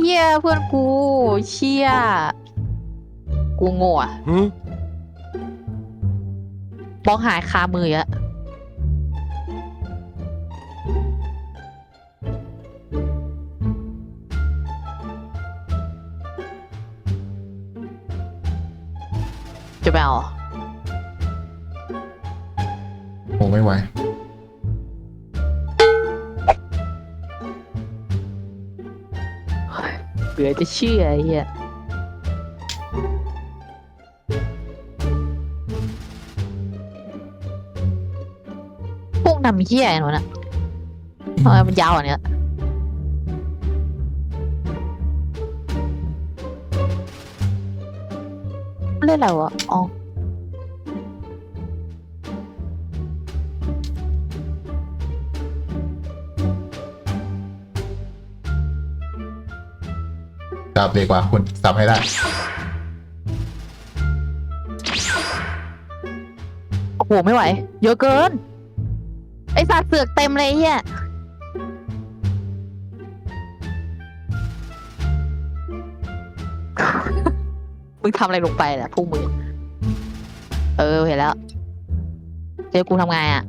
เฮียเพื่อนกู เชี่ยกูโง่อะ Huh? บล็อกหายคามืออะจะไปเอาเหรอโอ้ไม่ไหว เบื่อจะเชื่อไอ้เฮียพวกนำเฮียไอ้หนูน่ะทำไมมันยาวอันเนี้ยเล่นอะไรวะอ๋อ จับเลยกว่าคุณจับให้ได้โอ้โหไม่ไหว เยอะเกิน ไอสัตว์เสือกเต็มเลยไอ้เฮียมึงทำอะไรลงไปล่ะพวกมึงเออเห็นแล้ว เจอกูทำไงอะ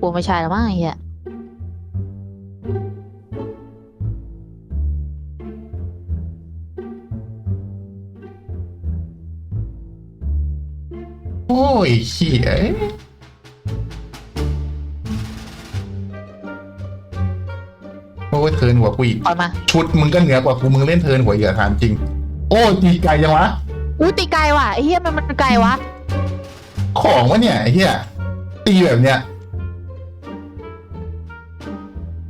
กูไม่ใช่แล้วมั้งไอ้เหี้ย โอ้ยเขี้ยโอ้ยเทิร์นหัวกูอีกปล่อยมา ชุดมึงก็เหนือกว่ากูมึงเล่นเทิร์นหัวเหยื่อถามจริง โอ้ยตีไกลยังวะอุ้ยตีไกลว่ะไอ้เหี้ยมันมันไกลวะ ของวะเนี่ยไอ้เหี้ยตีแบบเนี้ย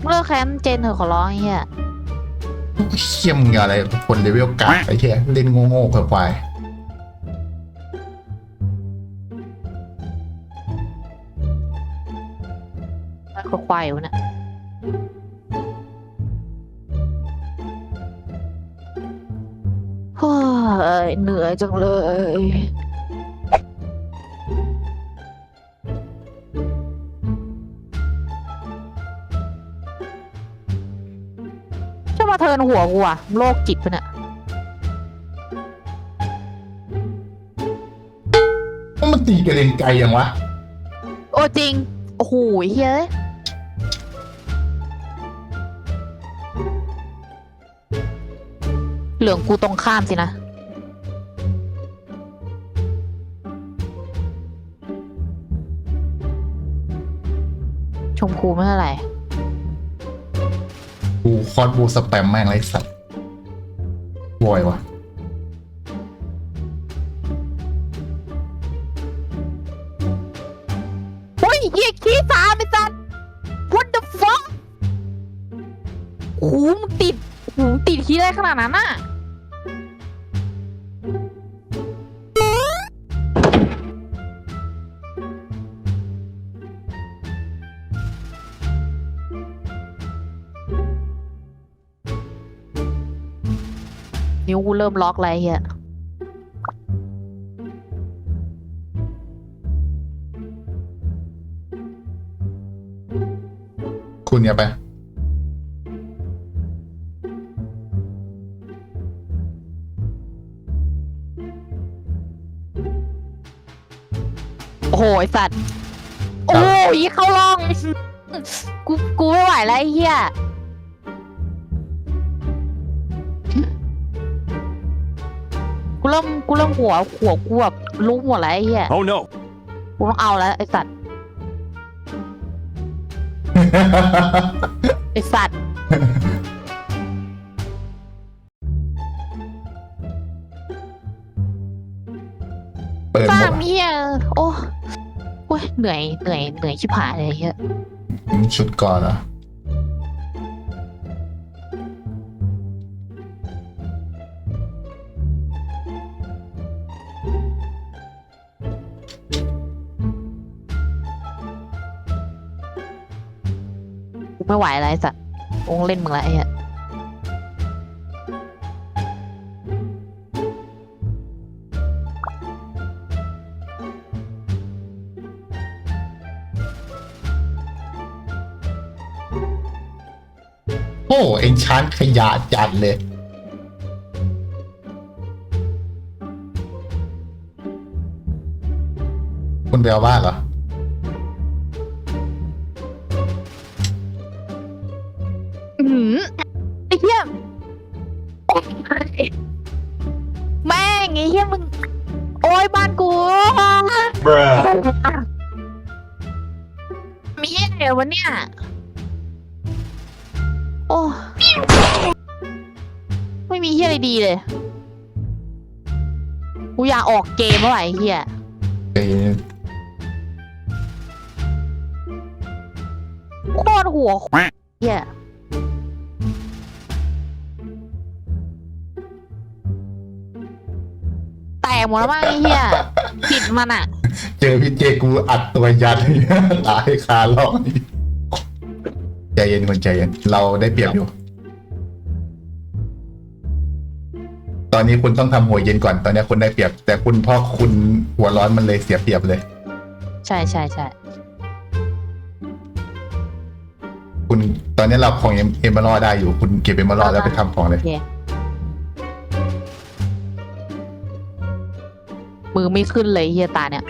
เลิกแค้นเจนเถอะขอร้องไอ้เหี้ย เขี้ยมงอะไรคนเลเวลกากไอ้เหี้ยเล่นโง่ๆควายมั นก็ควายอยู่นะเฮ้ยเหนื่อยจังเลย จะมาเทิร์นหัวกูอะโรคจิตปะเนี่ยๆว่ามันตีกระเด็นไกลยังวะ โอ้จริง โอ้โหเฮ้ย เหลืองกูตรงข้ามสินะ ชมพูไม่เท่าไหร่กูคอร์สบูสแปมแม่งไรสัตว์วอยวะเหูมึงติดหมึงติดขี้ได้ขนาดนั้นน่ะนิ้วกูเริ่มล็อกแล้วไอ้เฮียคุณอย่าไป หไอสัตว์ โอ้ยเข้าร่อง กูกูไม่ไหวแล้วไอ้เหี้ยกูเริ่มกูเริ่มหัวหัวกูแบบลุกหมดแล้วไอ้เหี้ย Oh no. กูต้องเอาแล้วไอสัตว์ไอสัตว์เปิดหป้ามดเหี้ยโอ้โอ้ย เหนื่อยเหนื่อยเหนื่อยชิบหายเลยไอ้เหี้ยชุดก่อนเหรอกูไม่ไหวแล้วไอสัตว์กูต้องเล่นมึงแล้วไอ้เหี้ย เอ็นชานขยะจัดเลย คุณไปเอาบ้านเหรออื้อหือไอ้เหี้ยแม่งไอ้เหี้ยมึง โอ้ยบ้านกู Bruh. มีเหี้ยอะไรวะเนี่ยโอ้ไม่มีเหี้ยอะไรดีเลย กูอยากออกเกมเมื่อไหร่ไอ้เหี้ยโคตรหัวเหี้ยแตกหมดแล้วมั้งไอ้เหี้ยปิดมันอะ เจอพี่เจกูอัดตัวยัดตายคาล่องใจ เย็นคนใจเย็นเราได้เปรียบอยู่ ตอนนี้คุณต้องทำหัวเย็นก่อนตอนนี้คุณได้เปรียบ แต่คุณเพราะคุณหัวร้อนมันเลยเสียเปรียบเลย ใช่ใช่ใช่คุณตอนนี้เราของเอ็มเอมารอได้อยู่ คุณเก็บเอมารอแล้วไปทำของเลยโอเคมือไม่ขึ้นเลยเฮียตาเนี่ย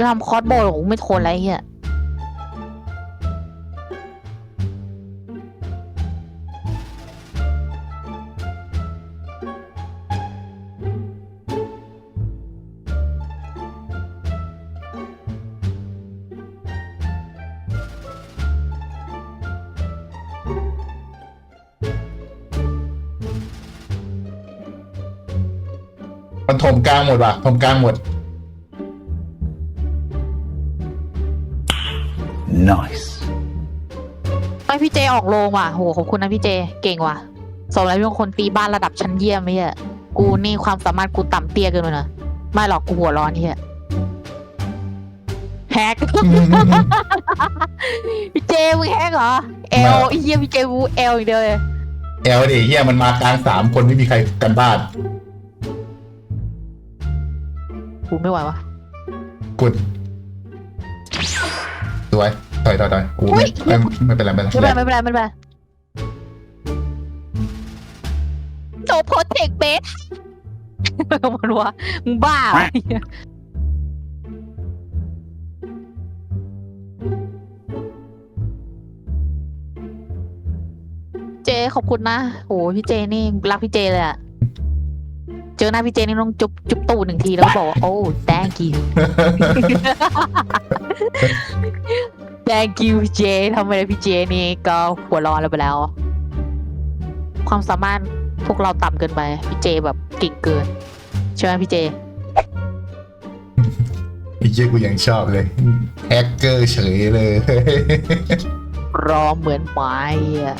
จะทำคอร์สโบว์ของกูไม่ทนแล้วไรเฮียมันถมกลางหมดว่ะถมกลางหมด Nice. ไอพี่เจออกโรงว่ะโหขอบคุณนะพี่เจ เก่งว่ะสมแล้วเป็นคนตีบ้านระดับชั้นเยี่ยมไม่ใช่กูนี่ความสามารถกูต่ำเตี้ยเกินไปนะไม่หรอกกูหัวร้อนเฮียแฮก พี่เจมึงแฮกเหรอเอลไม่ไอ้เฮียพี่เจกูเอลอย่างเดียวเลยแอลเดเฮียมันมากลางสามคนไม่มีใครกันบ้านกูไม่ไหววะกุด สวยถอยถอยถอยกูอุ๊ไม่ยไม่ไม่เป็นไรไม่ไม่เป็เป็นนไรไรไม่เป็นไรไม่เป็นไรโจโพเทคเบสมันว่ามึงบ้าเหรอเจขอบคุณนะโหพี่เจนี่รักพี่เจเลยอะ เจอหน้าพี่เจนี่ต้องจุบจุบตูดหนึ่งทีแล้วก็บอกว่าโอ้ thank you thank you พี่เจทำไมพี่เจนี่ก็หัวร้อนแล้วไปแล้ว ความสามารถพวกเราต่ำเกินไป พี่เจแบบเก่งเกิน ใช่ไหมพี่เจไอ้เหี้ยกูยังชอบเลยแฮกเกอร์เฉยเลย รอเหมือนไม้อะ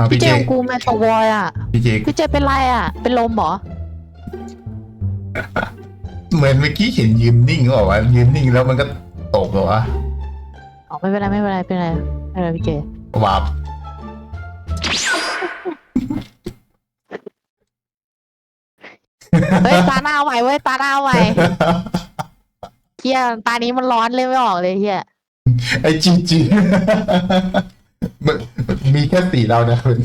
เอาพี่พี่เจเจของกูแมตวอยอะ พี่เจพี่เจเป็นไรอะ เป็นลมเหรอ เหมือนเมื่อกี้เห็นยืนนิ่งก็บอกว่ายืนนิ่งแล้วมันก็ตกเหรอวะอ๋อไม่เป็นไรไม่เป็นไรไม่เป็นไรไม่เป็นไรพี่เจ วาบเฮ้ยตาหน้าไหวเว้ยตาหน้าไหวเฮียตานี้มันร้อนเลยไม่ออกเลยเฮียไอ้จีจีมัน มีแค่สีเรานะคุณ